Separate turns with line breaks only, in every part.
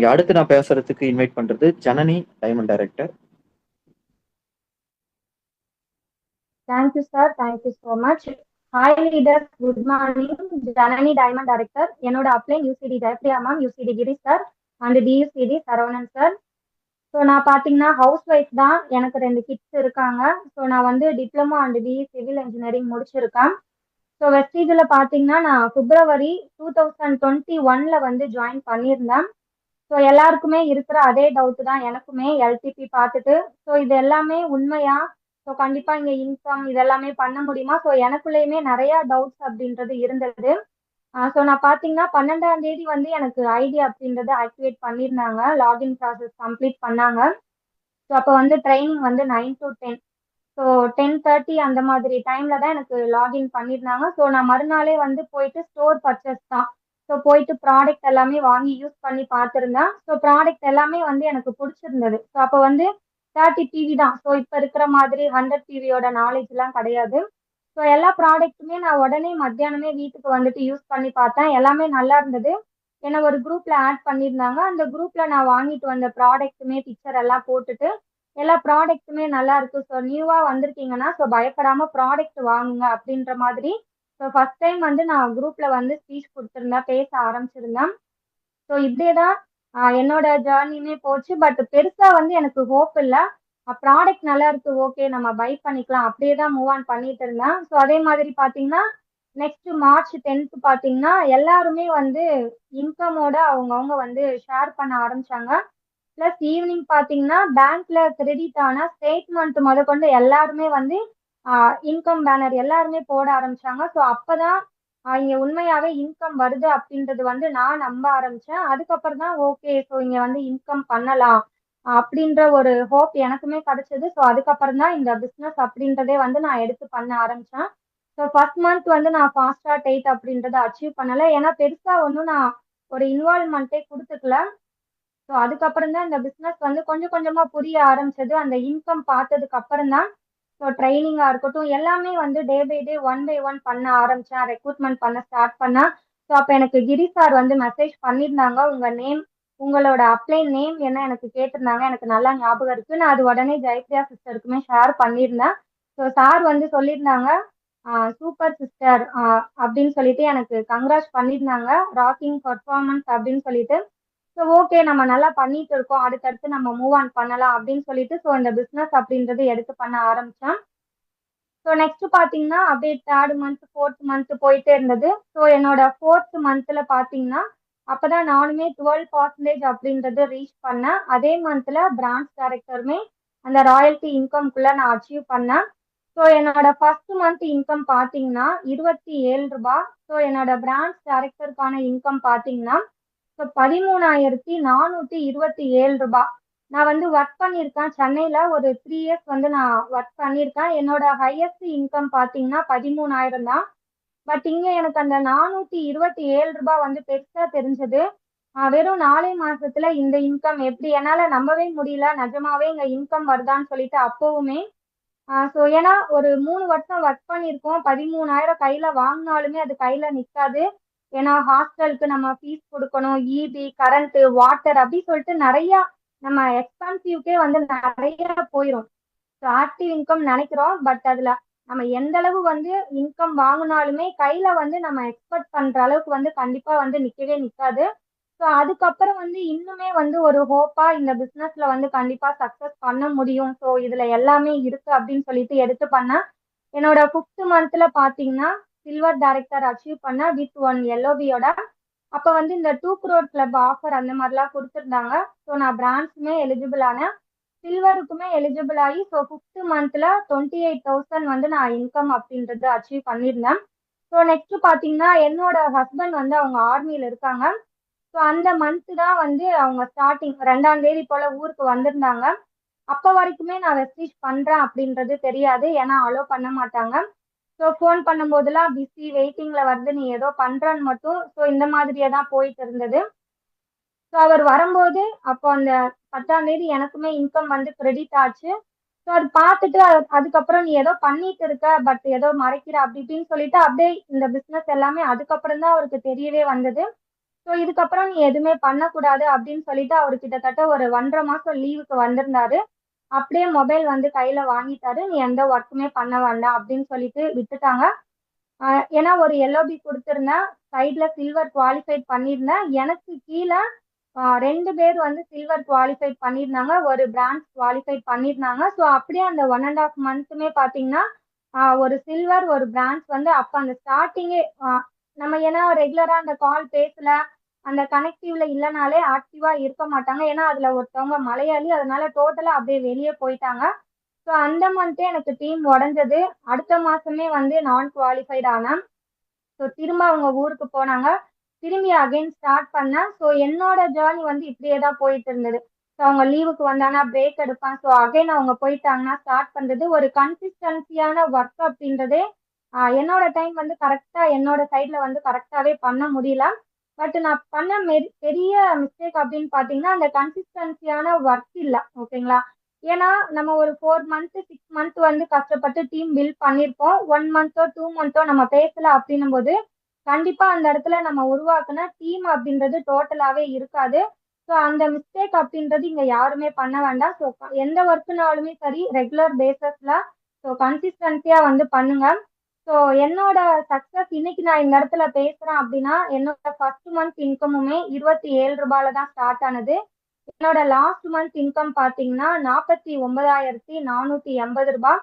இங்க அடுத்து நான் பேசுறதுக்கு இன்வைட் பண்றது Janani diamond director
thank you sir. Thank you so much. Hi, leaders. Janani diamond director என்னோட upline UCD Jayapriya ma'am UCD Giri sir and DUCD Saravanan sir so நான் பார்த்தீங்கன்னா house wife தான். எனக்கு ரெண்டு கிட்ஸ் இருக்காங்க. So நான் வந்து diploma and BE civil engineering முடிச்சிருக்கேன். ஸோ வெஸ்டீஜில் பார்த்தீங்கன்னா நான் பிப்ரவரி டூ தௌசண்ட் டுவெண்ட்டி ஒன்ல வந்து ஜாயின் பண்ணியிருந்தேன். ஸோ எல்லாருக்குமே இருக்கிற அதே டவுட் தான் எனக்குமே எல்டிபி பார்த்துட்டு. ஸோ இது எல்லாமே உண்மையா? ஸோ கண்டிப்பா இங்க இன்கம் இதெல்லாமே பண்ண முடியுமா? ஸோ எனக்குள்ளேயுமே நிறைய டவுட்ஸ் அப்படின்றது இருந்தது. ஸோ நான் பார்த்தீங்கன்னா பன்னெண்டாம் தேதி வந்து எனக்கு ஐடி அப்படின்றத ஆக்டிவேட் பண்ணியிருந்தாங்க. லாகின் ப்ராசஸ் கம்ப்ளீட் பண்ணாங்க. ஸோ அப்போ வந்து ட்ரைனிங் வந்து nine to ten so ten thirty அந்த மாதிரி டைம்ல தான் எனக்கு லாகின் பண்ணியிருந்தாங்க. ஸோ நான் மறுநாளே வந்து போயிட்டு ஸ்டோர் பர்ச்சேஸ் தான். ஸோ போயிட்டு ப்ராடக்ட் எல்லாமே வாங்கி யூஸ் பண்ணி பார்த்துருந்தேன் ஸோ ப்ராடக்ட் எல்லாமே வந்து எனக்கு பிடிச்சிருந்தது. ஸோ அப்போ வந்து தேர்ட்டி டிவி தான். ஸோ இப்போ இருக்கிற மாதிரி ஹண்ட்ரட் டிவியோட நாலேஜ்லாம் கிடையாது. ஸோ எல்லா ப்ராடக்ட்டுமே நான் உடனே மத்தியானமே வீட்டுக்கு வந்துட்டு யூஸ் பண்ணி பார்த்தேன். எல்லாமே நல்லா இருந்தது. என்னை ஒரு குரூப்பில் ஆட் பண்ணியிருந்தாங்க. அந்த குரூப்பில் நான் வாங்கிட்டு வந்த ப்ராடக்ட்டுமே பிக்சர் எல்லாம் போட்டுட்டு எல்லா ப்ராடக்ட்டுமே நல்லா இருக்கு. ஸோ நியூவாக வந்திருக்கீங்கன்னா ஸோ பயப்படாமல் ப்ராடக்ட் வாங்குங்க அப்படின்ற மாதிரி ஸோ ஃபர்ஸ்ட் டைம் வந்து நான் குரூப்ல வந்து ஸ்பீச் கொடுத்துருந்தேன் பேச ஆரம்பிச்சிருந்தேன். ஸோ இப்படியே தான் என்னோட ஜேர்னியுமே போச்சு. பட் பெருசா வந்து எனக்கு ஹோப் இல்லை. ப்ராடக்ட் நல்லா இருக்கு ஓகே நம்ம பை பண்ணிக்கலாம். அப்படியே தான் மூவ் ஆன் பண்ணிட்டு இருந்தேன். ஸோ அதே மாதிரி பார்த்தீங்கன்னா நெக்ஸ்ட் மார்ச் டென்த் பார்த்தீங்கன்னா எல்லாருமே வந்து இன்கமோட அவங்கவுங்க வந்து ஷேர் பண்ண ஆரம்பிச்சாங்க. ப்ளஸ் ஈவினிங் பார்த்தீங்கன்னா பேங்க்ல கிரெடிட் ஆன ஸ்டேட்மெண்ட் முத கொண்டு எல்லாருமே வந்து இன்கம் பேனர் எல்லாருமே போட ஆரம்பிச்சாங்க. ஸோ அப்பதான் ஆஹ் இங்க உண்மையாவே இன்கம் வருது அப்படின்றது வந்து நான் நம்ப ஆரம்பிச்சேன். அதுக்கப்புறம் தான் ஓகே ஸோ இங்க வந்து இன்கம் பண்ணலாம் அப்படின்ற ஒரு ஹோப் எனக்குமே கிடைச்சது. ஸோ அதுக்கப்புறம் தான் இந்த பிஸ்னஸ் அப்படின்றதே வந்து நான் எடுத்து பண்ண ஆரம்பிச்சேன். ஸோ ஃபர்ஸ்ட் மந்த் வந்து நான் ஃபாஸ்டா டேட் அப்படின்றத அச்சீவ் பண்ணலை. ஏன்னா பெருசா ஒன்றும் நான் ஒரு இன்வால்மெண்ட்டே கொடுத்துக்கல. ஸோ அதுக்கப்புறம் தான் இந்த பிஸ்னஸ் வந்து கொஞ்சம் கொஞ்சமா புரிய ஆரம்பிச்சது. அந்த இன்கம் பார்த்ததுக்கு அப்புறம் தான் ஸோ ட்ரைனிங்காக இருக்கட்டும் எல்லாமே வந்து day by day one by one பண்ண ஆரம்பித்தேன் ரெக்ரூட்மெண்ட் பண்ண ஸ்டார்ட் பண்ணேன். ஸோ அப்போ எனக்கு கிரி சார் வந்து மெசேஜ் பண்ணியிருந்தாங்க உங்கள் நேம் உங்களோட அப்ளை நேம் என்ன எனக்கு கேட்டிருந்தாங்க. எனக்கு நல்லா ஞாபகம் இருக்குது நான் அது உடனே ஜெயப்ரியா சிஸ்டருக்குமே ஷேர் பண்ணியிருந்தேன் ஸோ சார் வந்து சொல்லியிருந்தாங்க சூப்பர் சிஸ்டர் அப்படின்னு சொல்லிட்டு எனக்கு கங்க்ராட் பண்ணியிருந்தாங்க ராக்கிங் பர்ஃபார்மன்ஸ் அப்படின்னு சொல்லிட்டு. ஸோ ஓகே நம்ம நல்லா பண்ணிட்டு இருக்கோம். அடுத்தடுத்து நம்ம மூவ் ஆன் பண்ணலாம் அப்படின்னு சொல்லிட்டு ஸோ இந்த பிஸ்னஸ் அப்படின்றது எடுத்து பண்ண ஆரம்பித்தேன் ஸோ நெக்ஸ்ட் பார்த்தீங்கன்னா அப்படியே தேர்ட் மந்த் ஃபோர்த் மந்த் போயிட்டே இருந்தது. ஸோ என்னோட ஃபோர்த் மந்த்தில் பார்த்தீங்கன்னா அப்பதான் நானுமே டுவெல் பர்சன்டேஜ் அப்படின்றது ரீச் பண்ணேன். அதே மந்த்தில் பிரான்ச் டேரக்டருமே அந்த ராயல்டி இன்கம்குள்ளே நான் அச்சீவ் பண்ணேன். ஸோ என்னோட ஃபர்ஸ்ட் மந்த் இன்கம் பார்த்தீங்கன்னா இருபத்தி ஏழு ரூபாய். ஸோ என்னோட பிரான்ச் டேரக்டருக்கான இன்கம் பார்த்தீங்கன்னா ஸோ பதிமூணாயிரத்தி நானூற்றி இருபத்தி ஏழு ரூபாய் நான் வந்து ஒர்க் பண்ணியிருக்கேன். சென்னையில் ஒரு த்ரீ இயர்ஸ் வந்து நான் ஒர்க் பண்ணியிருக்கேன். என்னோட ஹையஸ்ட் இன்கம் பார்த்தீங்கன்னா பதிமூணாயிரம் தான். பட் இங்கே எனக்கு அந்த நானூற்றி இருபத்தி ஏழு ரூபாய் வந்து பெருசாக தெரிஞ்சது. வெறும் நாலே மாசத்துல இந்த இன்கம் எப்படி என்னால நம்பவே முடியல. நிஜமாவே இங்க இன்கம் வருதான்னு சொல்லிட்டு அப்பவுமே. ஸோ ஏன்னா ஒரு மூணு வருஷம் ஒர்க் பண்ணியிருக்கோம். பதிமூணாயிரம் கையில வாங்கினாலுமே அது கையில நிற்காது ஏன்னா ஹாஸ்டலுக்கு நம்ம ஃபீஸ் கொடுக்கணும் இபி கரண்ட் வாட்டர் அப்படி சொல்லிட்டு நிறைய நம்ம எக்ஸ்பென்சிவ்க்கே வந்து நிறைய போயிடும் ஸோ ஆக்டிவ் இன்கம் நினைக்கிறோம் பட் அதுல நம்ம எந்த அளவு வந்து இன்கம் வாங்கினாலுமே கையில வந்து நம்ம எக்ஸ்பெக்ட் பண்ற அளவுக்கு வந்து கண்டிப்பா வந்து நிக்கவே நிக்காது. ஸோ அதுக்கப்புறம் வந்து இன்னுமே வந்து ஒரு ஹோப்பா இந்த பிசினஸ்ல வந்து கண்டிப்பா சக்சஸ் பண்ண முடியும். ஸோ இதுல எல்லாமே இருக்கு அப்படின்னு சொல்லிட்டு எடுத்து பண்ணேன் என்னோட ஃபிஃப்த் மந்த்ல பாத்தீங்கன்னா சில்வர் டைரக்டர் அச்சீவ் பண்ண வித் ஒன் எல்ஓபியோட அப்ப வந்து இந்த டூ குரோர் கிளப் ஆஃபர் அந்த மாதிரிலாம் கொடுத்துருந்தாங்க. ஸோ நான் பிராண்ட்ஸுமே எலிஜிபிள் ஆனேன். சில்வருக்குமே எலிஜிபிள் ஆகி ஸோ ஃபிஃப்த் மந்த்ல டுவெண்ட்டி எயிட் தௌசண்ட் வந்து நான் இன்கம் அப்படின்றது அச்சீவ் பண்ணியிருந்தேன். ஸோ நெக்ஸ்ட் பார்த்தீங்கன்னா என்னோட ஹஸ்பண்ட் வந்து அவங்க ஆர்மியில் இருக்காங்க. ஸோ அந்த மந்த் தான் வந்து அவங்க ஸ்டார்டிங் ரெண்டாம் தேதி போல ஊருக்கு வந்திருந்தாங்க. அப்போ வரைக்குமே நான் வெஸ்டீஜ் பண்ணுறேன் அப்படின்றது தெரியாது. ஏன்னா அலோ பண்ண மாட்டாங்க. ஸோ ஃபோன் பண்ணும்போதெல்லாம் பிஸி வெயிட்டிங்கில் வருது நீ ஏதோ பண்ணுறன்னு மட்டும் ஸோ இந்த மாதிரியே தான் போயிட்டு இருந்தது. ஸோ அவர் வரும்போது அப்போ அந்த பத்தாம் தேதி எனக்குமே இன்கம் வந்து கிரெடிட் ஆச்சு. ஸோ அது பார்த்துட்டு அதுக்கப்புறம் நீ ஏதோ பண்ணிட்டு இருக்க பட் ஏதோ மறைக்கிற அப்படி இப்படின்னு சொல்லிட்டு அப்படியே இந்த பிஸ்னஸ் எல்லாமே அதுக்கப்புறம் தான் அவருக்கு தெரியவே வந்தது. ஸோ இதுக்கப்புறம் நீ எதுவுமே பண்ணக்கூடாது அப்படின்னு சொல்லிட்டு அவர் கிட்டத்தட்ட ஒரு ஒன்றரை மாசம் லீவுக்கு வந்திருந்தாரு. அப்படியே மொபைல் வந்து கையில வாங்கிட்டாரு. நீ எந்த ஒர்க்குமே பண்ண வேண்டாம் அப்படின்னு சொல்லிட்டு விட்டுட்டாங்க. ஏன்னா ஒரு எல்ஓபி கொடுத்துருந்தேன் சைட்ல சில்வர் குவாலிஃபைட் பண்ணியிருந்தேன் எனக்கு கீழே ரெண்டு பேர் வந்து சில்வர் குவாலிஃபைட் பண்ணியிருந்தாங்க. ஒரு பிரான்ச் குவாலிஃபைட் பண்ணியிருந்தாங்க. ஸோ அப்படியே அந்த ஒன் அண்ட் ஆஃப் மந்த்துமே பார்த்தீங்கன்னா ஒரு சில்வர் ஒரு பிரான்ச் வந்து அப்போ அந்த ஸ்டார்டிங்கே நம்ம ஏன்னா ரெகுலராக அந்த கால் பேசல. அந்த கனெக்டிவ்ல இல்லைனாலே ஆக்டிவா இருக்க மாட்டாங்க. ஏன்னா அதுல ஒருத்தவங்க மலையாளி. அதனால டோட்டலா அப்படியே வெளியே போயிட்டாங்க. ஸோ அந்த மந்த்தே எனக்கு டீம் உடஞ்சது. அடுத்த மாசமே வந்து நான் குவாலிஃபைட் ஆனேன் ஸோ திரும்ப அவங்க ஊருக்கு போனாங்க. திரும்பி அகைன் ஸ்டார்ட் பண்ணேன். ஸோ என்னோட ஜேர்னி வந்து இப்படியே தான் போயிட்டு இருந்தது. ஸோ அவங்க லீவுக்கு வந்தாங்கன்னா பிரேக் எடுப்பேன். ஸோ அகைன் அவங்க போயிட்டாங்கன்னா ஸ்டார்ட் பண்ணுறது ஒரு கன்சிஸ்டன்சியான ஒர்க் அப்படின்றதே என்னோட டைம் வந்து கரெக்டாக என்னோட சைடில் வந்து கரெக்டாகவே பண்ண முடியல. பட் நான் பண்ண மெரி- பெரிய மிஸ்டேக் அப்படின்னு பாத்தீங்கன்னா அந்த கன்சிஸ்டன்சியான ஒர்க் இல்லை. ஓகேங்களா ஏன்னா நம்ம ஒரு ஃபோர் மந்த் சிக்ஸ் மந்த் வந்து கஷ்டப்பட்டு டீம் பில்ட் பண்ணியிருப்போம் ஒன் மந்த்தோ டூ மந்த்தோ நம்ம பேசல அப்படின்னும் போது கண்டிப்பா அந்த இடத்துல நம்ம உருவாக்குன டீம் அப்படின்றது டோட்டலாவே இருக்காது. ஸோ அந்த மிஸ்டேக் அப்படின்றது இங்க யாருமே பண்ண வேண்டாம். ஸோ எந்த ஒர்க்குனாலுமே சரி ரெகுலர் பேசஸ்ல ஸோ கன்சிஸ்டன்சியா வந்து பண்ணுங்க. ஸோ என்னோட சக்ஸஸ் இன்னைக்கு நான் இந்த இடத்துல பேசுறேன் அப்படின்னா என்னோட ஃபர்ஸ்ட் மந்த் இன்கமுமே இருபத்தி ஏழு ரூபாயில தான் ஸ்டார்ட் ஆனது. என்னோட லாஸ்ட் மந்த் இன்கம் பார்த்தீங்கன்னா நாற்பத்தி ஒன்பதாயிரத்தி நானூற்றி எண்பது ரூபாய்.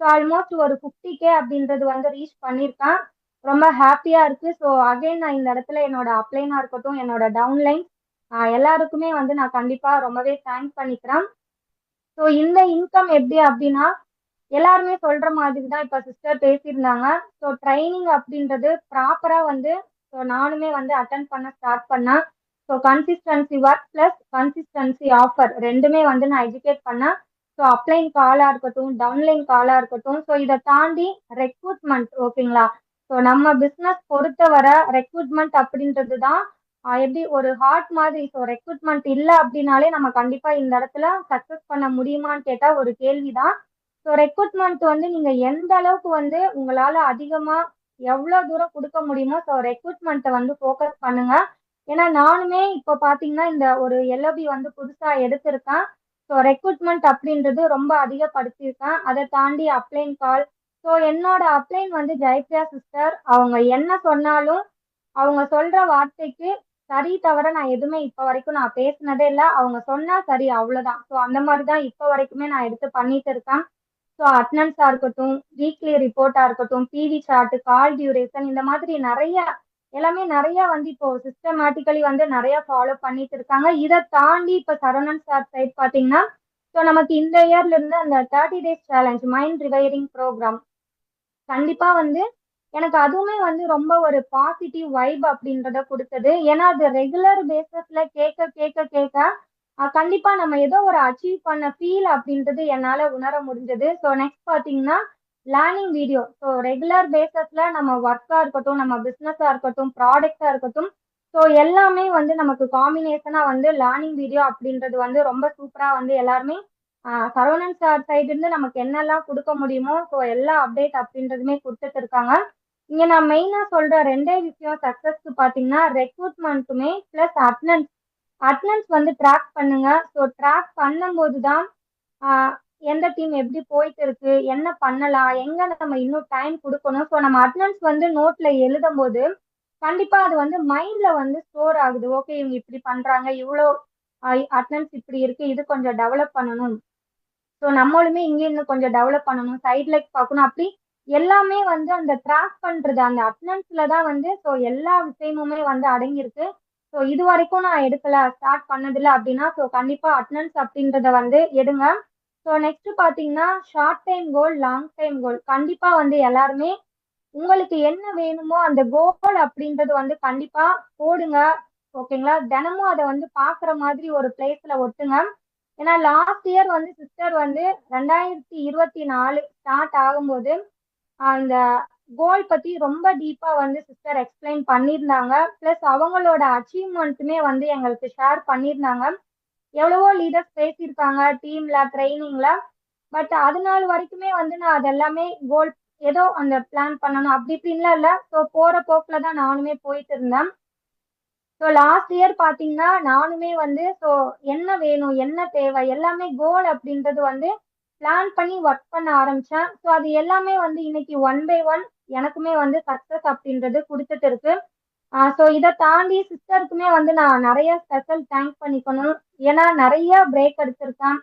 ஸோ ஆல்மோஸ்ட் ஒரு ஃபிஃப்டி கே அப்படின்றது வந்து ரீச் பண்ணியிருக்கேன். ரொம்ப ஹாப்பியாக இருக்கு. ஸோ அகைன் நான் இந்த இடத்துல என்னோட அப்ளைனாக இருக்கட்டும் என்னோட டவுன்லைன் எல்லாருக்குமே வந்து நான் கண்டிப்பாக ரொம்பவே தேங்க்ஸ் பண்ணிக்கிறேன். ஸோ இந்த இன்கம் எப்படி அப்படின்னா எல்லாருமே சொல்ற மாதிரி தான் இப்போ சிஸ்டர் பேசியிருந்தாங்க. ஸோ ட்ரைனிங் அப்படின்றது ப்ராப்பராக வந்து ஸோ நானுமே வந்து அட்டன் பண்ண ஸ்டார்ட் பண்ணேன். So consistency work plus consistency offer ரெண்டுமே வந்து நான் எஜுகேட் பண்ணேன். ஸோ அப்ளைன் காலாக இருக்கட்டும் டவுன்லைன் காலாக இருக்கட்டும் ஸோ இதை தாண்டி ரெக்ரூட்மெண்ட் ஓகேங்களா ஸோ நம்ம பிஸ்னஸ் பொறுத்தவரை ரெக்ரூட்மெண்ட் அப்படின்றது தான் எப்படி ஒரு ஹார்ட் மாதிரி ஸோ ரெக்ரூட்மெண்ட் இல்லை அப்படின்னாலே நம்ம கண்டிப்பாக இந்த இடத்துல சக்ஸஸ் பண்ண முடியுமான்னு கேட்டால் ஒரு கேள்வி தான் ஸோ ரெக்ரூட்மெண்ட் வந்து நீங்கள் எந்த அளவுக்கு வந்து உங்களால் அதிகமாக எவ்வளோ தூரம் கொடுக்க முடியுமோ ஸோ ரெக்ரூட்மெண்ட்டை வந்து ஃபோக்கஸ் பண்ணுங்க. ஏன்னா நானுமே இப்போ பாத்தீங்கன்னா இந்த ஒரு எல்ஓபி வந்து புதுசாக எடுத்திருக்கேன். ஸோ ரெக்ரூட்மெண்ட் அப்படின்றது ரொம்ப அதிகப்படுத்தியிருக்கேன். அதை தாண்டி அப்ளைன் கால் ஸோ என்னோட அப்ளைன் வந்து ஜெயப்ரியா சிஸ்டர் அவங்க என்ன சொன்னாலும் அவங்க சொல்ற வார்த்தைக்கு சரி தவிர நான் எதுவுமே இப்போ வரைக்கும் நான் பேசினதே இல்லை. அவங்க சொன்னா சரி அவ்வளோதான் ஸோ அந்த மாதிரி தான் இப்போ வரைக்குமே நான் எடுத்து பண்ணிட்டு இருக்கேன். ஸோ அட்டனன்ஸாக இருக்கட்டும் வீக்லி ரிப்போர்ட்டாக இருக்கட்டும் பிவி சார்ட் கால் டியூரேஷன் இந்த மாதிரி நிறைய எல்லாமே நிறைய வந்து இப்போ சிஸ்டமேட்டிக்கலி வந்து நிறைய ஃபாலோ பண்ணிட்டு இருக்காங்க. இதை தாண்டி இப்போ சரவணன் சார் சைட் பார்த்தீங்கன்னா ஸோ நமக்கு இந்த இயர்ல இருந்து அந்த thirty days challenge mind rewiring programme கண்டிப்பாக வந்து எனக்கு அதுவுமே வந்து ரொம்ப ஒரு பாசிட்டிவ் வைப் அப்படின்றத கொடுத்தது. ஏன்னா அது ரெகுலர் பேசிஸ்ல கேட்க கேட்க கேட்க கண்டிப்பா நம்ம ஏதோ ஒரு அச்சீவ் பண்ண ஃபீல் அப்படின்றது என்னால உணர முடிஞ்சது. ஸோ நெக்ஸ்ட் பாத்தீங்கன்னா லேர்னிங் வீடியோ ஸோ ரெகுலர் பேசஸ்ல நம்ம ஒர்க்கா இருக்கட்டும் நம்ம பிஸ்னஸா இருக்கட்டும் ப்ராடக்டா இருக்கட்டும் ஸோ எல்லாமே வந்து நமக்கு காம்பினேஷனா வந்து லேர்னிங் வீடியோ அப்படின்றது வந்து ரொம்ப சூப்பரா வந்து எல்லாருமே சரவணன் சார் சைடு இருந்து நமக்கு என்னெல்லாம் கொடுக்க முடியுமோ ஸோ எல்லா அப்டேட் அப்படின்றதுமே கொடுத்துட்டு இருக்காங்க. இங்க நான் மெயினா சொல்ற ரெண்டே விஷயம் சக்சஸ்க்கு பாத்தீங்கன்னா ரெக்ரூட்மெண்ட்டுமே பிளஸ் அட்னன்ஸ் அட்டனன்ஸ் வந்து ட்ராக் பண்ணுங்க. ஸோ ட்ராக் பண்ணும்போது தான் எந்த டீம் எப்படி போயிட்டு இருக்கு என்ன பண்ணலாம் எங்க நம்ம இன்னும் டைம் கொடுக்கணும். ஸோ நம்ம அட்டனன்ஸ் வந்து நோட்ல எழுதும் போது கண்டிப்பா அது வந்து மைண்ட்ல வந்து ஸ்டோர் ஆகுது. ஓகே இவங்க இப்படி பண்றாங்க இவ்வளோ அட்டனன்ஸ் இப்படி இருக்கு இது கொஞ்சம் டெவலப் பண்ணணும். ஸோ நம்மளுமே இங்கே இன்னும் கொஞ்சம் டெவலப் பண்ணணும். சைட் லைக் பார்க்கணும். அப்படி எல்லாமே வந்து அந்த ட்ராக் பண்றது அந்த அட்டனன்ஸ்ல தான் வந்து ஸோ எல்லா விஷயமுமே வந்து அடங்கியிருக்கு. ஸோ இது வரைக்கும் நான் எடுக்கல ஸ்டார்ட் பண்ணதில்ல அப்படின்னா ஸோ கண்டிப்பாக அட்டனன்ஸ் அப்படின்றத வந்து எடுங்க. ஸோ நெக்ஸ்ட் பார்த்தீங்கன்னா short time goal long time goal கண்டிப்பாக வந்து எல்லாருமே உங்களுக்கு என்ன வேணுமோ அந்த கோல் அப்படின்றது வந்து கண்டிப்பாக போடுங்க. ஓகேங்களா தினமும் அதை வந்து பார்க்குற மாதிரி ஒரு பிளேஸில் ஒட்டுங்க. ஏன்னா லாஸ்ட் இயர் வந்து சிஸ்டர் வந்து ரெண்டாயிரத்தி இருபத்தி நாலு ஸ்டார்ட் ஆகும்போது அந்த கோல் பத்தி ரொம்ப டீப்பா வந்து சிஸ்டர் எக்ஸ்பிளைன் பண்ணியிருந்தாங்க. பிளஸ் அவங்களோட அச்சீவ்மெண்ட்டுமே வந்து எங்களுக்கு ஷேர் பண்ணியிருந்தாங்க. எவ்வளவோ லீடர்ஸ் பேசியிருக்காங்க டீம்ல ட்ரைனிங்ல பட் அது நாள் வரைக்குமே வந்து நான் அதெல்லாமே கோல் ஏதோ அந்த பிளான் பண்ணணும். அப்படி இப்படின்லாம் இல்லை. ஸோ போற போக்குல தான் நானுமே போயிட்டு இருந்தேன். ஸோ லாஸ்ட் இயர் பார்த்தீங்கன்னா நானுமே வந்து ஸோ என்ன வேணும் என்ன தேவை எல்லாமே கோல் அப்படின்றது வந்து பிளான் பண்ணி ஒர்க் பண்ண ஆரம்பிச்சேன். ஸோ அது எல்லாமே வந்து இன்னைக்கு ஒன் பை ஒன் எனக்குமே வந்து சக்ஸஸ் அப்படின்றது கொடுத்துட்டு இருக்கு. ஸோ இதை தாண்டி சிஸ்டருக்குமே வந்து நான் நிறைய ஸ்பெஷல் தேங்க் பண்ணிக்கணும். ஏன்னா நிறைய பிரேக் எடுத்திருக்கேன்.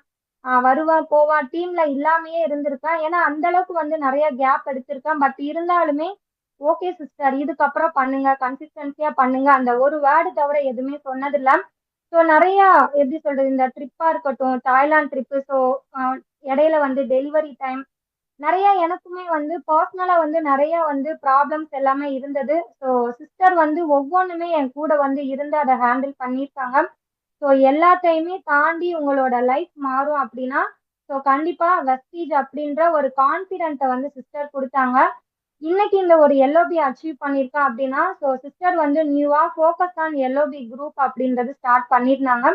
வருவா போவா டீம்ல இல்லாமையே இருந்திருக்கேன். ஏன்னா அந்த அளவுக்கு வந்து நிறைய கேப் எடுத்திருக்கேன். பட் இருந்தாலுமே ஓகே சிஸ்டர் இதுக்கப்புறம் பண்ணுங்க கன்சிஸ்டன்சியா பண்ணுங்க. அந்த ஒரு வேர்டு தவிர எதுவுமே சொன்னதில்ல. ஸோ நிறைய எப்படி சொல்றது இந்த ட்ரிப்பா இருக்கட்டும் தாய்லாந்து ட்ரிப்பு ஸோ இடையில வந்து டெலிவரி டைம் நிறைய எனக்குமே வந்து பர்சனலா வந்து நிறைய வந்து ப்ராப்ளம்ஸ் எல்லாமே இருந்தது. ஸோ சிஸ்டர் வந்து ஒவ்வொன்றுமே என் கூட வந்து இருந்து அதை ஹேண்டில் பண்ணியிருக்காங்க. ஸோ எல்லாத்தையுமே தாண்டி உங்களோட லைஃப் மாறும் அப்படின்னா ஸோ கண்டிப்பா வெஸ்டீஜ் அப்படின்ற ஒரு கான்ஃபிடென்ட்டை வந்து சிஸ்டர் கொடுத்தாங்க. இன்னைக்கு இந்த ஒரு எல்ஓபி அச்சீவ் பண்ணியிருக்கேன் அப்படின்னா ஸோ சிஸ்டர் வந்து நியூவா ஃபோக்கஸ் ஆன் எல்ஓபி குரூப் அப்படின்றது ஸ்டார்ட் பண்ணியிருந்தாங்க.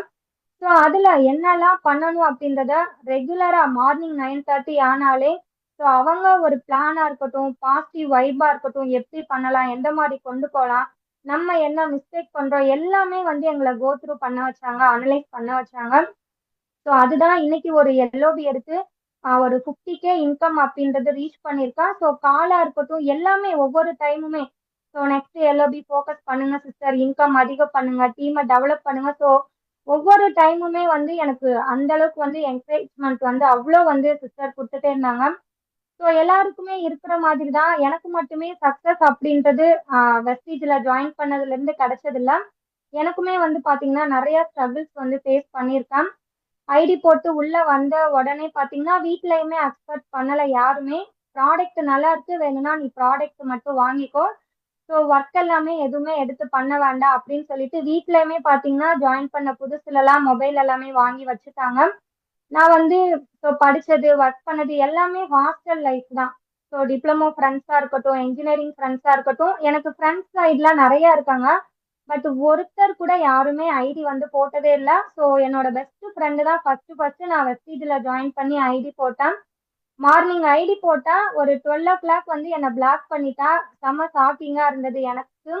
ஸோ அதுல என்னெல்லாம் பண்ணணும் அப்படின்றத ரெகுலரா மார்னிங் நைன் தேர்ட்டி ஆனாலே ஸோ அவங்க ஒரு பிளானா இருக்கட்டும் பாசிட்டிவ் வைபா இருக்கட்டும் எப்படி பண்ணலாம் எந்த மாதிரி கொண்டு போகலாம் நம்ம என்ன மிஸ்டேக் பண்றோம் எல்லாமே வந்து எங்களை கோ த்ரூ பண்ண வச்சாங்க அனலைஸ் பண்ண வச்சாங்க. ஸோ அதுதான் இன்னைக்கு ஒரு எல்ஓபி எடுத்து ஒரு ஃபிஃப்டி கே இன்கம் அப்படின்றது ரீச் பண்ணியிருக்கான் ஸோ காலா இருக்கட்டும் எல்லாமே ஒவ்வொரு டைமுமே ஸோ நெக்ஸ்ட் எல்ஓபி ஃபோக்கஸ் பண்ணுங்க சிஸ்டர் இன்கம் அதிகம் பண்ணுங்க டீமை டெவலப் பண்ணுங்க. ஸோ ஒவ்வொரு டைமுமே வந்து எனக்கு அந்த அளவுக்கு வந்து என்கரேஜ்மெண்ட் வந்து அவ்வளோ வந்து சிஸ்டர் கொடுத்துட்டே இருந்தாங்க. ஸோ எல்லாருக்குமே இருக்கிற மாதிரி தான் எனக்கு மட்டுமே சக்ஸஸ் அப்படின்றது வெஸ்டீஜில் ஜாயின் பண்ணதுலேருந்து கிடைச்சதில்ல. எனக்குமே வந்து பார்த்தீங்கன்னா நிறைய ஸ்ட்ரகிள்ஸ் வந்து ஃபேஸ் பண்ணியிருக்கேன். ஐடி போட்டு உள்ளே வந்த உடனே பார்த்தீங்கன்னா வீட்லையுமே அக்செப்ட் பண்ணலை யாருமே. ப்ராடக்ட் நல்லா இருக்கு வேணும்னா நீ ப்ராடக்ட் மட்டும் வாங்கிக்கோ. ஸோ ஒர்க் எல்லாமே எதுவுமே எடுத்து பண்ண வேண்டாம் அப்படின்னு சொல்லிட்டு வீட்லையுமே பார்த்தீங்கன்னா ஜாயின் பண்ண புதுசுலலாம் மொபைல் எல்லாமே வாங்கி வச்சுட்டாங்க. நான் வந்து ஸோ படிச்சது ஒர்க் பண்ணது எல்லாமே ஹாஸ்டல் லைஃப் தான். ஸோ டிப்ளமோ ஃப்ரெண்ட்ஸாக இருக்கட்டும் இன்ஜினியரிங் ஃப்ரெண்ட்ஸாக இருக்கட்டும் எனக்கு ஃப்ரெண்ட்ஸ் சைட்லாம் நிறைய இருக்காங்க. பட் ஒருத்தர் கூட யாருமே ஐடி வந்து போட்டதே இல்லை. ஸோ என்னோட பெஸ்ட் ஃப்ரெண்டு தான் ஃபர்ஸ்ட் ஃபர்ஸ்ட் நான் வெஸ்டீஜில் ஜாயின் பண்ணி ஐடி போட்டேன். மார்னிங் ஐடி போட்டா ஒரு டுவெல் ஓ கிளாக் வந்து என்னை பிளாக் பண்ணிட்டா. செம்ம ஷாக்கிங்காக இருந்தது எனக்கு.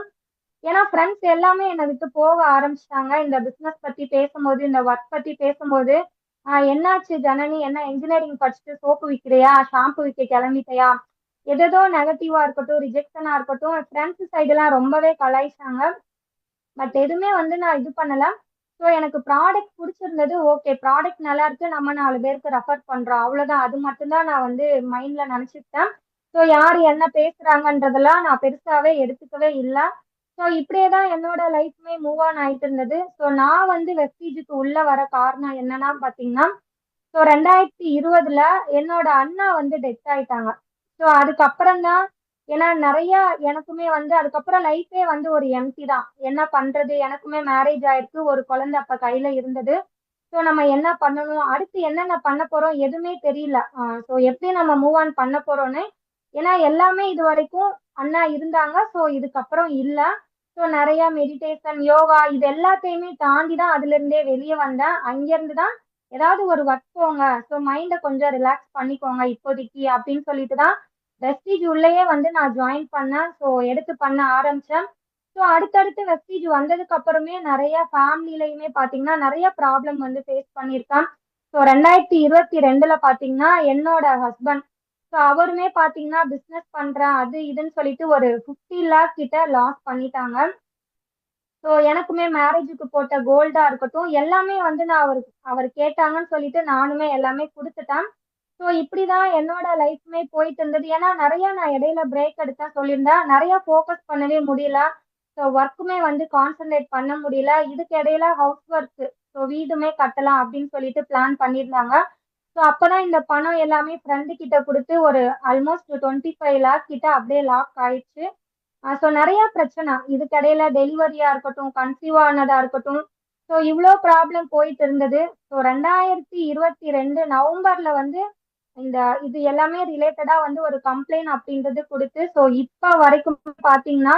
ஏன்னா ஃப்ரெண்ட்ஸ் எல்லாமே என்னை விட்டு போக ஆரம்பிச்சிட்டாங்க. இந்த பிஸ்னஸ் பற்றி பேசும்போது இந்த ஒர்க் பற்றி பேசும்போது ஆஹ் என்னாச்சு ஜனனி? என்ன இன்ஜினியரிங் படிச்சுட்டு சோப்பு விற்கிறியா ஷாம்பு விற்க கிளம்பிட்டையா? எதேதோ நெகட்டிவா இருக்கட்டும் ரிஜெக்ஷனா இருக்கட்டும் ஃப்ரெண்ட்ஸ் சைடுலாம் ரொம்பவே கலாய்ச்சாங்க பட் எதுவுமே வந்து நான் இது பண்ணல. ஸோ எனக்கு ப்ராடக்ட் பிடிச்சிருந்தது ஓகே ப்ராடக்ட் நல்லா இருக்கு. நம்ம நாலு பேருக்கு ரெஃபர் பண்றோம். அவ்வளோதான் அது மட்டும்தான் நான் வந்து மைண்ட்ல நினைச்சுக்கிட்டேன். ஸோ யார் என்ன பேசுறாங்கன்றதெல்லாம் நான் பெருசாவே எடுத்துக்கவே இல்லை. ஸோ இப்படியே தான் என்னோட லைஃப்மே மூவ் ஆன் ஆயிட்டு இருந்தது. ஸோ நான் வந்து வெஸ்டீஜுக்கு உள்ள வர காரணம் என்னன்னா பார்த்தீங்கன்னா ஸோ ரெண்டாயிரத்தி இருபதுல என்னோட அண்ணா வந்து டெத் ஆயிட்டாங்க. ஸோ அதுக்கப்புறம் தான் ஏன்னா நிறைய எனக்குமே வந்து அதுக்கப்புறம் லைஃபே வந்து ஒரு எம்டி தான். என்ன பண்றது? எனக்குமே மேரேஜ் ஆயிருக்கு. ஒரு குழந்தை அப்ப கையில இருந்தது. ஸோ நம்ம என்ன பண்ணணும்? அடுத்து என்னென்ன பண்ண போறோம்? எதுவுமே தெரியல. ஸோ எப்படி நம்ம மூவ் ஆன் பண்ண போறோம்னு ஏன்னா எல்லாமே இது வரைக்கும் அண்ணா இருந்தாங்க. ஸோ இதுக்கப்புறம் இல்லை. ஸோ நிறைய மெடிடேஷன் யோகா இது எல்லாத்தையுமே தாண்டி தான் அதுல இருந்தே வெளியே வந்தேன். அங்கிருந்து தான் ஏதாவது ஒரு ஒர்க் போங்க. ஸோ மைண்டை கொஞ்சம் ரிலாக்ஸ் பண்ணிக்கோங்க இப்போதைக்கு அப்படின்னு சொல்லிட்டு தான் வெஸ்டிஜ் உள்ளேயே வந்து நான் ஜாயின் பண்ணேன். ஸோ எடுத்து பண்ண ஆரம்பிச்சேன். ஸோ அடுத்தடுத்து வெஸ்டிஜ் வந்ததுக்கு அப்புறமே நிறைய ஃபேமிலிலையுமே பார்த்தீங்கன்னா நிறைய ப்ராப்ளம் வந்து ஃபேஸ் பண்ணியிருக்கேன். ஸோ ரெண்டாயிரத்தி இருபத்தி ரெண்டுல பார்த்தீங்கன்னா என்னோட ஹஸ்பண்ட் ஸோ அவருமே பார்த்தீங்கன்னா பிஸ்னஸ் பண்ணுறேன் அது இதுன்னு சொல்லிட்டு ஒரு ஃபிஃப்டி லேக் கிட்ட லாஸ் பண்ணிட்டாங்க. ஸோ எனக்குமே மேரேஜுக்கு போட்ட கோல்டா இருக்கட்டும் எல்லாமே வந்து நான் அவர் அவர் கேட்டாங்கன்னு சொல்லிட்டு நானுமே எல்லாமே கொடுத்துட்டேன். ஸோ இப்படிதான் என்னோட லைஃப்மே போயிட்டு இருந்தது. ஏன்னா நிறைய நான் இடையில பிரேக் எடுத்தேன் சொல்லியிருந்தேன். நிறைய ஃபோக்கஸ் பண்ணவே முடியல. ஸோ ஒர்க்குமே வந்து கான்சென்ட்ரேட் பண்ண முடியல. இதுக்கு இடையில ஹவுஸ் ஒர்க் ஸோ வீடுமே கட்டலாம் அப்படின்னு சொல்லிட்டு பிளான் பண்ணியிருந்தாங்க. ஸோ அப்போதான் இந்த பணம் எல்லாமே ஃப்ரெண்டு கிட்ட கொடுத்து ஒரு ஆல்மோஸ்ட் டுவெண்ட்டி ஃபைவ் லேக் கிட்ட அப்படியே லாக் ஆயிடுச்சு. ஸோ நிறைய பிரச்சனை. இதுக்கடையில டெலிவரியா இருக்கட்டும் கன்சீவ் ஆனதா இருக்கட்டும். ஸோ இவ்வளோ ப்ராப்ளம் போயிட்டு இருந்தது. ஸோ ரெண்டாயிரத்தி இருபத்தி ரெண்டு நவம்பர்ல வந்து இந்த இது எல்லாமே ரிலேட்டடா வந்து ஒரு கம்ப்ளைண்ட் அப்படின்றது கொடுத்து ஸோ இப்போ வரைக்கும் பார்த்தீங்கன்னா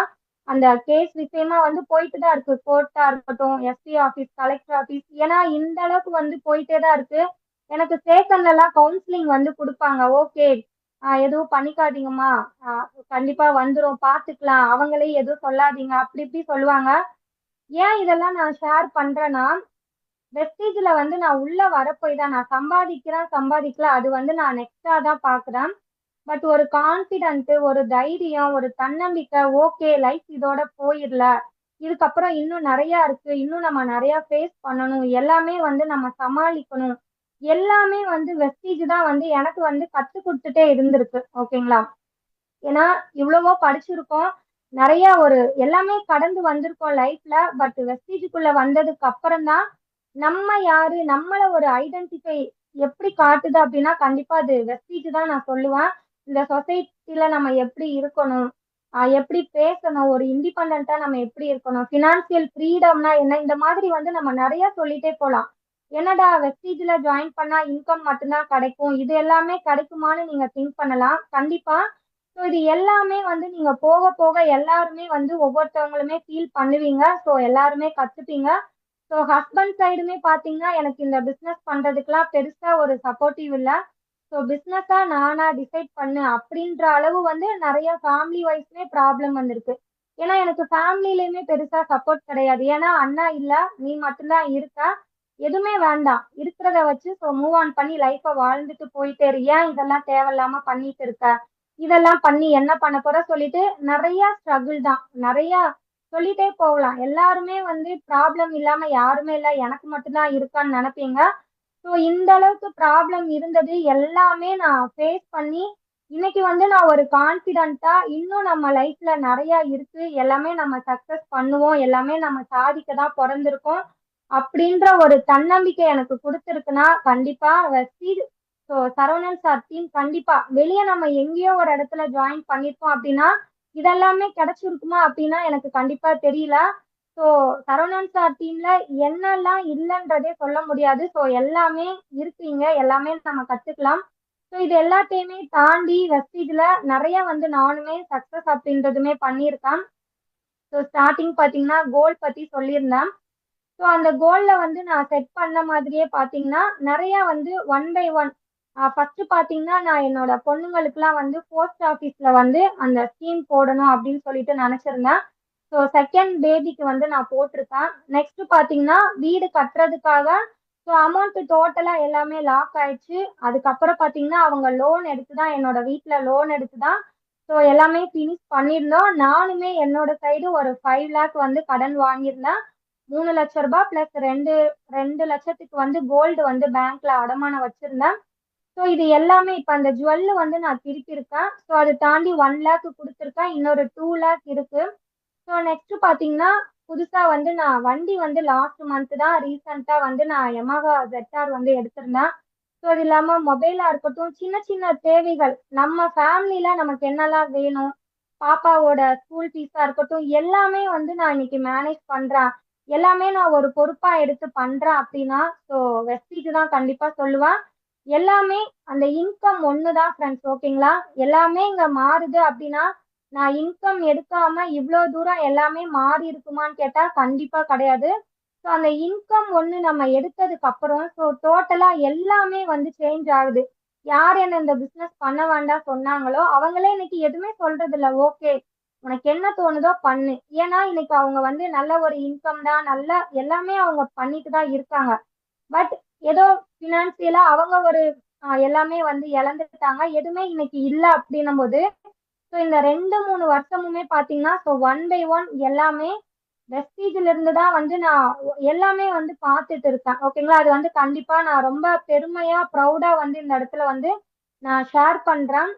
அந்த கேஸ் விஷயமா வந்து போயிட்டு தான் இருக்கு. கோர்ட்டா இருக்கட்டும் எஸ்பி ஆஃபீஸ் கலெக்டர் ஆஃபீஸ் ஏன்னா இந்த அளவுக்கு வந்து போயிட்டே தான் இருக்கு. எனக்கு ஸ்டேஷன்ல எல்லாம் கவுன்சிலிங் வந்து கொடுப்பாங்க. ஓகே எதுவும் பண்ணிக்காதீங்கம்மா. கண்டிப்பா வந்துடும் பாத்துக்கலாம். அவங்களே எதுவும் சொல்லாதீங்க. அப்படி இப்படி சொல்லுவாங்க. ஏன் இதெல்லாம் நான் ஷேர் பண்றேன்னா வெஸ்டேஜ்ல வந்து நான் உள்ள வரப்போய் தான் நான் சம்பாதிக்கிறேன் சம்பாதிக்கல அது வந்து நான் நெக்ஸ்டா தான் பாக்குறேன். பட் ஒரு கான்பிடன்ட் ஒரு தைரியம் ஒரு தன்னம்பிக்கை ஓகே லைஃப் இதோட போயிடல இதுக்கப்புறம் இன்னும் நிறைய இருக்கு. இன்னும் நம்ம நிறைய ஃபேஸ் பண்ணணும். எல்லாமே வந்து நம்ம சமாளிக்கணும். எல்லாமே வந்து வெஸ்டீஜ் தான் வந்து எனக்கு வந்து கத்து கொடுத்துட்டே இருந்திருக்கு ஓகேங்களா ஏன்னா இவ்வளவோ படிச்சிருக்கோம். நிறைய ஒரு எல்லாமே கடந்து வந்திருக்கோம் லைஃப்ல பட் வெஸ்டீஜுக்குள்ள வந்ததுக்கு அப்புறம் தான் நம்ம யாரு நம்மள ஒரு ஐடென்டிஃபை எப்படி காட்டுது அப்படின்னா கண்டிப்பா அது வெஸ்டீஜ் தான் நான் சொல்லுவேன். இந்த சொசைட்டில நம்ம எப்படி இருக்கணும் எப்படி பேசணும் ஒரு இண்டிபெண்டா நம்ம எப்படி இருக்கணும் பினான்சியல் ஃப்ரீடம்னா என்ன இந்த மாதிரி வந்து நம்ம நிறைய சொல்லிட்டே போலாம். என்னடா வெஸ்டீஜ்ல ஜாயின் பண்ணா இன்கம் மட்டும்தான் கிடைக்கும்? இது எல்லாமே கிடைக்குமான்னு நீங்க திங்க் பண்ணலாம். கண்டிப்பா. ஸோ இது எல்லாமே வந்து நீங்க போக போக எல்லாருமே வந்து ஒவ்வொருத்தவங்களுமே ஃபீல் பண்ணுவீங்க. ஸோ எல்லாருமே கத்துப்பீங்க. ஸோ ஹஸ்பண்ட் சைடுமே பாத்தீங்கன்னா எனக்கு இந்த பிஸ்னஸ் பண்றதுக்குலாம் பெருசா ஒரு சப்போர்ட்டிவ் இல்லை. ஸோ பிஸ்னஸா நானா டிசைட் பண்ணு அப்படின்ற அளவு வந்து நிறைய ஃபேமிலி வைஸ்மே ப்ராப்ளம் வந்திருக்கு. ஏன்னா எனக்கு ஃபேமிலியிலயுமே பெருசா சப்போர்ட் கிடையாது. ஏன்னா அண்ணா இல்ல நீ மட்டும்தான் இருக்க. எதுவுமே வேண்டாம். இருக்கிறத வச்சு ஸோ மூவ் ஆன் பண்ணி லைஃப்பை வாழ்ந்துட்டு போயிட்டே ஏன் இதெல்லாம் தேவையில்லாம பண்ணிட்டு இருக்க? இதெல்லாம் பண்ணி என்ன பண்ண போற? சொல்லிட்டு நிறைய ஸ்ட்ரகிள் தான். நிறைய சொல்லிட்டே போகலாம். எல்லாருமே வந்து ப்ராப்ளம் இல்லாம யாருமே இல்லை. எனக்கு மட்டும்தான் இருக்கான்னு நினைப்பீங்க. ஸோ இந்த அளவுக்கு ப்ராப்ளம் இருந்தது எல்லாமே நான் ஃபேஸ் பண்ணி இன்னைக்கு வந்து நான் ஒரு கான்பிடண்டா இன்னும் நம்ம லைஃப்ல நிறைய இருக்கு. எல்லாமே நம்ம சக்சஸ் பண்ணுவோம். எல்லாமே நம்ம சாதிக்க தான் பிறந்திருக்கோம். அப்படின்ற ஒரு தன்னம்பிக்கை எனக்கு கொடுத்துருக்குன்னா கண்டிப்பா Vestige so Saravanan sir team கண்டிப்பா வெளியே நம்ம எங்கேயோ ஒரு இடத்துல ஜாயின் பண்ணிருக்கோம் அப்படின்னா இதெல்லாமே கிடைச்சிருக்குமா அப்படின்னா எனக்கு கண்டிப்பா தெரியல. ஸோ சரவணன் சார் டீம்ல என்னெல்லாம் இல்லைன்றதே சொல்ல முடியாது. ஸோ எல்லாமே இருக்கீங்க. எல்லாமே நம்ம கத்துக்கலாம். ஸோ இது எல்லாத்தையுமே தாண்டி வெஸ்டீஜ்ல நிறைய வந்து நானுமே சக்சஸ் அப்படின்றதுமே பண்ணியிருக்கேன். ஸோ ஸ்டார்டிங் பார்த்தீங்கன்னா கோல் பத்தி சொல்லியிருந்தேன். ஸோ அந்த கோல்ல வந்து நான் செட் பண்ண மாதிரியே பார்த்தீங்கன்னா நிறைய வந்து ஒன் பை ஒன் ஃபர்ஸ்ட் பார்த்தீங்கன்னா நான் என்னோட பொண்ணுங்களுக்குலாம் வந்து போஸ்ட் ஆஃபீஸ்ல வந்து அந்த ஸ்கீம் போடணும் அப்படின்னு சொல்லிட்டு நினச்சிருந்தேன். ஸோ செகண்ட் பேபிக்கு வந்து நான் போட்டிருக்கேன். நெக்ஸ்ட் பார்த்தீங்கன்னா வீடு கட்டுறதுக்காக ஸோ அமௌண்ட் டோட்டலாக எல்லாமே லாக் ஆயிடுச்சு. அதுக்கப்புறம் பார்த்தீங்கன்னா அவங்க லோன் எடுத்து தான் என்னோட வீட்டில் லோன் எடுத்து தான் ஸோ எல்லாமே ஃபினிஷ் பண்ணியிருந்தோம். நானுமே என்னோட சைடு ஒரு ஃபைவ் லேக் வந்து கடன் வாங்கியிருந்தேன். மூணு லட்ச ரூபாய் ப்ளஸ் ரெண்டு ரெண்டு லட்சத்துக்கு வந்து கோல்டு வந்து பேங்க்ல அடமானம் வச்சிருந்தேன். ஸோ இது எல்லாமே இப்போ அந்த ஜுவல்லு வந்து நான் திருப்பியிருக்கேன். ஸோ அதை தாண்டி ஒன் லேக் கொடுத்துருக்கேன். இன்னொரு டூ லேக் இருக்கு. ஸோ நெக்ஸ்ட் பார்த்தீங்கன்னா புதுசாக வந்து நான் வண்டி வந்து லாஸ்ட் மந்த் தான் ரீசெண்டாக வந்து நான் எமகா ஜெட்டார் வந்து எடுத்திருந்தேன். ஸோ அது இல்லாமல் மொபைலாக இருக்கட்டும் சின்ன சின்ன தேவைகள். நம்ம ஃபேமிலியில் நமக்கு என்னெல்லாம் வேணும்? பாப்பாவோட ஸ்கூல் ஃபீஸாக இருக்கட்டும் எல்லாமே வந்து நான் இன்னைக்கு மேனேஜ் பண்ணுறேன் எல்லாமே நான் ஒரு பொறுப்பாக எடுத்து பண்ணுறேன் அப்படின்னா ஸோ வெஸ்டீஜ் தான் கண்டிப்பாக சொல்லுவேன். எல்லாமே அந்த இன்கம் ஒன்று தான் ஃப்ரெண்ட்ஸ் ஓகேங்களா எல்லாமே இங்கே மாறுது அப்படின்னா நான் இன்கம் எடுக்காம இவ்வளோ தூரம் எல்லாமே மாறி இருக்குமான்னு கேட்டால் கண்டிப்பாக கிடையாது. ஸோ அந்த இன்கம் ஒன்று நம்ம எடுத்ததுக்கு அப்புறம் ஸோ டோட்டலாக எல்லாமே வந்து சேஞ்ச் ஆகுது. யார் என்ன இந்த பிஸ்னஸ் பண்ண வேண்டாம் சொன்னாங்களோ அவங்களே இன்னைக்கு எதுவுமே சொல்றது இல்லை ஓகே உனக்கு என்ன தோணுதோ பண்ணு. ஏன்னா இன்னைக்கு அவங்க வந்து நல்ல ஒரு இன்கம் தான் நல்ல எல்லாமே அவங்க பண்ணிட்டு தான் இருக்காங்க. பட் ஏதோ பினான்சியலா அவங்க ஒரு எல்லாமே வந்து இழந்துட்டாங்க. எதுவுமே இன்னைக்கு இல்லை அப்படின்னும் போது ஸோ இந்த ரெண்டு மூணு வருஷமுமே பார்த்தீங்கன்னா ஸோ ஒன் பை ஒன் எல்லாமே வெஸ்டீஜ்ல இருந்து தான் வந்து நான் எல்லாமே வந்து பார்த்துட்டு இருக்கேன். ஓகேங்களா அது வந்து கண்டிப்பா நான் ரொம்ப பெருமையா ப்ரௌடா வந்து இந்த இடத்துல வந்து நான் ஷேர் பண்றேன்.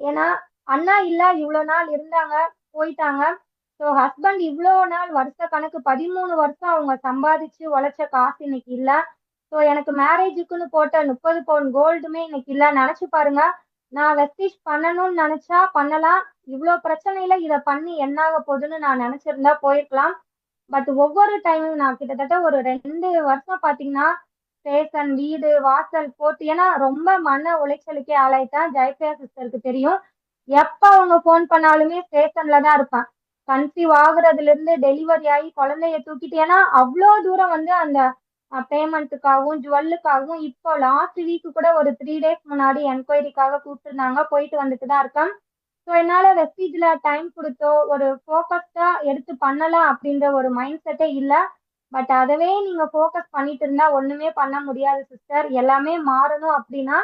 ஏன்னா அண்ணா இல்ல இவ்வளோ நாள் இருந்தாங்க போயிட்டாங்க. ஸோ ஹஸ்பண்ட் இவ்வளோ நாள் வருஷ கணக்கு பதிமூணு வருஷம் அவங்க சம்பாதிச்சு உழைச்ச காசு இன்னைக்கு இல்லை. ஸோ எனக்கு மேரேஜுக்குன்னு போட்ட முப்பது பவுன் கோல்டுமே இன்னைக்கு இல்லை. நினச்சி பாருங்க. நான் வெஸ்டிஷ் பண்ணணும்னு நினச்சா பண்ணலாம். இவ்வளோ பிரச்சனையில இதை பண்ணி என்னாக போகுதுன்னு நான் நினச்சிருந்தா போயிருக்கலாம். பட் ஒவ்வொரு டைமும் நான் கிட்டத்தட்ட ஒரு ரெண்டு வருஷம் பார்த்தீங்கன்னா ஸ்டேஷன் வீடு வாசல் போட்டு ஏன்னா ரொம்ப மன உளைச்சலுக்கே ஆளாயிட்டேன். ஜெயபிரியா சிஸ்டருக்கு தெரியும். எப்ப அவங்க ஃபோன் பண்ணாலுமே ஸ்டேஷன்ல தான் இருப்பேன். கன்சீவ் ஆகுறதுல இருந்து டெலிவரி ஆகி குழந்தைய தூக்கிட்டு ஏன்னா அவ்வளோ தூரம் வந்து அந்த பேமெண்ட்டுக்காகவும் ஜுவல்லுக்காகவும் இப்போ லாஸ்ட் வீக் கூட ஒரு த்ரீ டேஸ் முன்னாடி என்கொயரிக்காக கூப்பிட்டுருந்தாங்க. போயிட்டு வந்துட்டு தான் இருக்கேன். ஸோ என்னால் வெஸ்டீஜில் டைம் கொடுத்தோ ஒரு ஃபோக்கஸ்டாக எடுத்து பண்ணலாம் அப்படின்ற ஒரு மைண்ட் செட்டே இல்லை. பட் அதவே நீங்கள் ஃபோக்கஸ் பண்ணிட்டு இருந்தால் ஒன்றுமே பண்ண முடியாது சிஸ்டர் எல்லாமே மாறணும் அப்படின்னா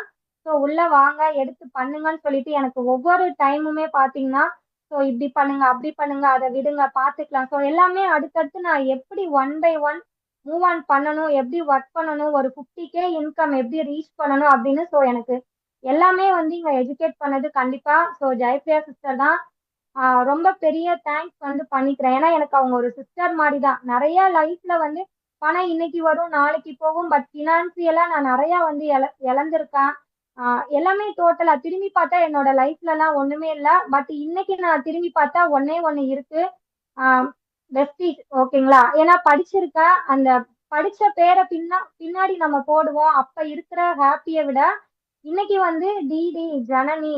ஸோ உள்ளே வாங்க எடுத்து பண்ணுங்கன்னு சொல்லிட்டு எனக்கு ஒவ்வொரு டைமுமே பார்த்தீங்கன்னா ஸோ இப்படி பண்ணுங்க அப்படி பண்ணுங்க அதை விடுங்க பார்த்துக்கலாம் ஸோ எல்லாமே அடுத்தடுத்து நான் எப்படி one by one move on பண்ணணும் எப்படி ஒர்க் பண்ணணும் ஒரு ஃபிஃப்டி கே இன்கம் எப்படி ரீச் பண்ணணும் அப்படின்னு ஸோ எனக்கு எல்லாமே வந்து இங்கே எஜுகேட் பண்ணது கண்டிப்பாக ஸோ ஜெயப்ரியா சிஸ்டர் தான். ரொம்ப பெரிய தேங்க்ஸ் வந்து பண்ணிக்கிறேன். ஏன்னா எனக்கு அவங்க ஒரு சிஸ்டர் மாதிரி தான் நிறைய லைஃப்ல வந்து பணம் இன்னைக்கு வரும் நாளைக்கு போகும் பட் ஃபினான்சியலா நான் நிறைய வந்து இழ இழந்திருக்கேன். எல்லாமே டோட்டலா திரும்பி பார்த்தா என்னோட லைஃப்ல எல்லாம் ஒண்ணுமே இல்லை. பட் இன்னைக்கு நான் திரும்பி பார்த்தா ஒன்னே ஒண்ணு இருக்கு. வெஸ்டீஜ் ஓகேங்களா ஏன்னா படிச்சிருக்கேன் அந்த படிச்ச பேரை பின்னா பின்னாடி நம்ம போடுவோம். அப்ப இருக்கிற ஹாப்பியை விட இன்னைக்கு வந்து டிடி ஜனனி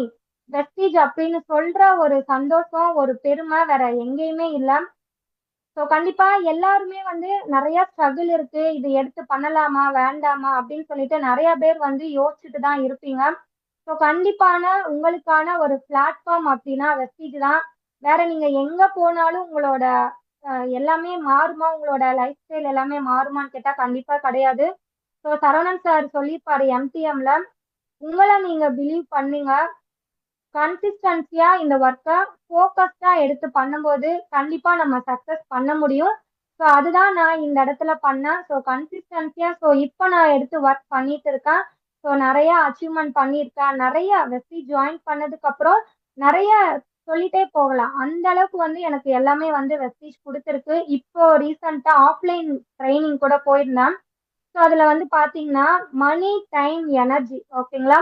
வெஸ்டீஜ் அப்படின்னு சொல்ற ஒரு சந்தோஷம் ஒரு பெருமை வேற எங்கேயுமே இல்லை. ஸோ கண்டிப்பா எல்லாருமே வந்து நிறைய ஸ்ட்ரகிள் இருக்கு. இது எடுத்து பண்ணலாமா வேண்டாமா அப்படின்னு சொல்லிட்டு நிறைய பேர் வந்து யோசிச்சுட்டு தான் இருப்பீங்க. ஸோ கண்டிப்பான உங்களுக்கான ஒரு பிளாட்ஃபார்ம் அப்படின்னா வெஸ்டீஜ் தான். வேற நீங்க எங்க போனாலும் உங்களோட எல்லாமே மாறுமா? உங்களோட லைஃப் ஸ்டைல் எல்லாமே மாறுமான்னு கேட்டா கண்டிப்பா கிடையாது. ஸோ சரவணன் சார் சொல்லியிருப்பாரு எம்டிஎம்ல உங்களை நீங்க பிலீவ் பண்ணுங்க. கன்சிஸ்டன்சியா இந்த ஒர்க்கை ஃபோக்கஸ்டா எடுத்து பண்ணும்போது கண்டிப்பா நம்ம சக்சஸ் பண்ண முடியும். ஸோ அதுதான் நான் இந்த இடத்துல பண்ணேன். ஸோ கன்சிஸ்டன்சியா ஸோ இப்போ நான் எடுத்து ஒர்க் பண்ணிட்டு இருக்கேன். ஸோ நிறைய அச்சீவ்மெண்ட் பண்ணியிருக்கேன். நிறைய வெஸ்டி ஜாயின் பண்ணதுக்கப்புறம் நிறைய சொல்லிட்டே போகலாம். அந்த அளவுக்கு வந்து எனக்கு எல்லாமே வந்து வெஸ்டீஜ் கொடுத்துருக்கு. இப்போ ரீசெண்டா ஆஃப்லைன் ட்ரைனிங் கூட போயிருந்தேன். ஸோ அதில் வந்து பார்த்தீங்கன்னா மணி டைம் எனர்ஜி ஓகேங்களா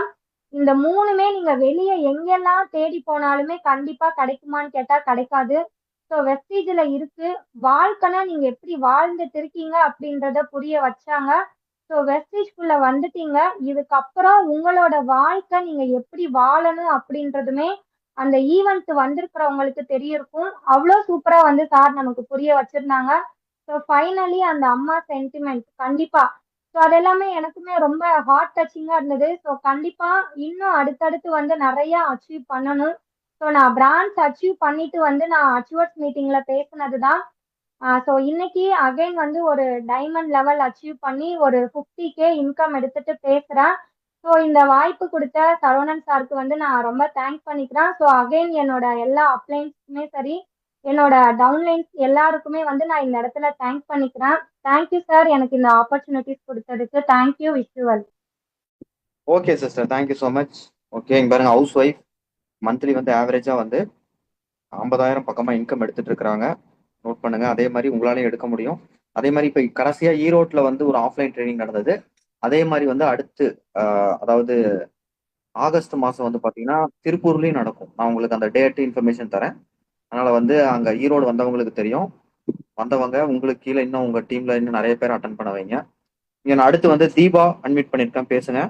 இந்த மூணுமே நீங்க வெளியே எங்கெல்லாம் தேடி போனாலுமே கண்டிப்பா கிடைக்குமான்னு கேட்டா கிடைக்காது. ஸோ வெஸ்டேஜில் இருக்கு. வாழ்க்கைனா நீங்க எப்படி வாழ்ந்துட்டு இருக்கீங்க அப்படின்றத புரிய வச்சாங்க. ஸோ வெஸ்டேஜ்குள்ள வந்துட்டீங்க. இதுக்கப்புறம் உங்களோட வாழ்க்கை நீங்க எப்படி வாழணும் அப்படின்றதுமே அந்த ஈவெண்ட் வந்திருக்கிறவங்களுக்கு தெரியிருக்கும். அவ்வளோ சூப்பரா வந்து சார் நமக்கு புரிய வச்சிருந்தாங்க. ஸோ ஃபைனலி அந்த அம்மா சென்டிமெண்ட் கண்டிப்பா ஸோ அது எல்லாமே எனக்குமே ரொம்ப ஹார்ட் டச்சிங்காக இருந்தது. ஸோ கண்டிப்பாக இன்னும் அடுத்தடுத்து வந்து நிறையா அச்சீவ் பண்ணணும். ஸோ நான் பிரான்ச் அச்சீவ் பண்ணிட்டு வந்து நான் அச்சீவர்ஸ் மீட்டிங்கில் பேசினது தான் ஸோ இன்னைக்கு அகைன் வந்து ஒரு டைமண்ட் லெவல் அச்சீவ் பண்ணி ஒரு ஃபிஃப்டி கே இன்கம் எடுத்துட்டு பேசுகிறேன் ஸோ இந்த வாய்ப்பு கொடுத்த சரவணன் சாருக்கு வந்து நான் ரொம்ப தேங்க் பண்ணிக்கிறேன். ஸோ அகைன் என்னோட எல்லா அப்ளைன்ஸுமே சரி என்னோட டவுன்லைன்ஸ் எல்லாருக்குமே வந்து நான் இந்த இடத்துல தேங்க் பண்ணிக்கிறேன். தேங்க்யூ சார் எனக்கு இந்த ஆப்பர்ச்சுனிட்டிஸ் கொடுத்ததுக்கு thank you visual
okay sister thank you so much okay இங்க பாருங்க ஹவுஸ் ஒய்ஃப் மந்த்லி வந்து ஆவரேஜா வந்து ஐம்பதாயிரம் பக்கமா இன்கம் எடுத்துட்டு இருக்கிறாங்க. நோட் பண்ணுங்க அதே மாதிரி உங்களாலையும் எடுக்க முடியும். அதே மாதிரி இப்போ கடைசியா ஈரோட்ல வந்து ஒரு ஆஃப்லைன் ட்ரைனிங் நடந்தது. அதே மாதிரி வந்து அடுத்து அதாவது ஆகஸ்ட் மாசம் வந்து பாத்தீங்கன்னா திருப்பூர்லயும் நடக்கும். நான் உங்களுக்கு அந்த டேட் இன்ஃபர்மேஷன் தரேன். அதனால வந்து அங்க ஈரோடு வந்தவங்களுக்கு தெரியும். வந்தவங்க உங்களுக்கு கீழே இன்னும் உங்க டீம்ல இன்னும் நிறைய பேர் அட்டன் பண்ண வைங்க. இங்க நான் அடுத்து வந்து தீபா அட்மிட் பண்ணிருக்கேன் பேசுங்க.